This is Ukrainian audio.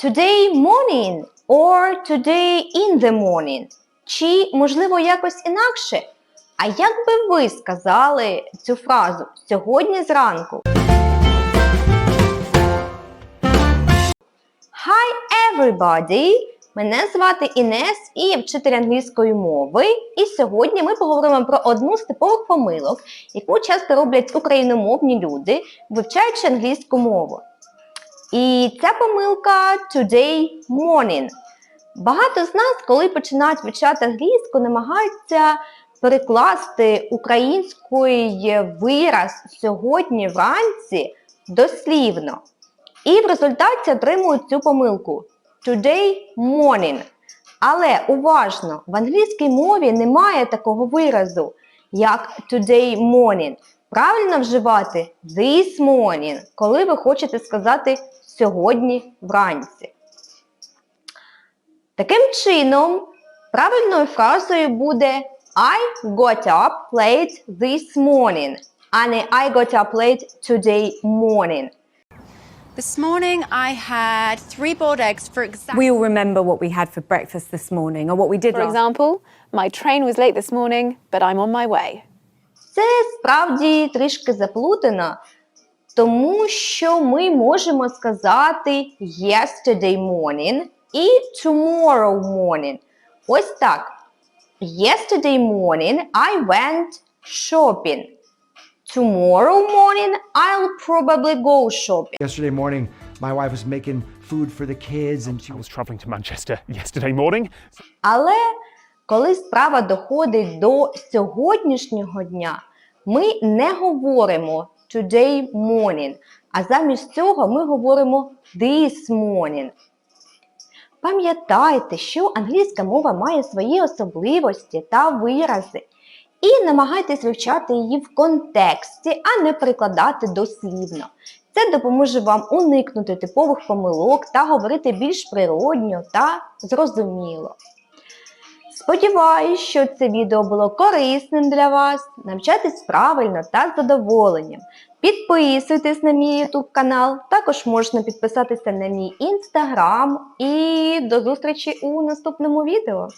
today morning or today in the morning. Чи, можливо, якось інакше? А як би ви сказали цю фразу сьогодні зранку? Hi everybody! Мене звати Інес і я вчитель англійської мови. І сьогодні ми поговоримо про одну з типових помилок, яку часто роблять україномовні люди, вивчаючи англійську мову. І ця помилка today morning. Багато з нас, коли починають вивчати англійську, намагаються перекласти український вираз сьогодні вранці дослівно. І в результаті отримують цю помилку today morning. Але уважно, в англійській мові немає такого виразу, як today morning. Правильно вживати this morning, коли ви хочете сказати сьогодні вранці. Таким чином, правильною фразою буде I got up late this morning, а не I got up late today morning. This morning I had three boiled eggs for exactly. We all remember what we had for breakfast this morning or what we did For last example, my train was late this morning, but I'm on my way. Це справді трішки заплутано, тому що ми можемо сказати yesterday morning і tomorrow morning. Ось так. Yesterday morning I went shopping. Tomorrow morning I'll probably go shopping. Yesterday morning, my wife was making food for the kids, and she was travelling to Manchester yesterday morning. Але коли справа доходить до сьогоднішнього дня, ми не говоримо today morning, а замість цього ми говоримо this morning. Пам'ятайте, що англійська мова має свої особливості та вирази. І намагайтесь вивчати її в контексті, а не перекладати дослівно. Це допоможе вам уникнути типових помилок та говорити більш природньо та зрозуміло. Сподіваюсь, що це відео було корисним для вас. Навчайтесь правильно та з задоволенням. Підписуйтесь на мій YouTube канал, також можна підписатися на мій інстаграм і до зустрічі у наступному відео.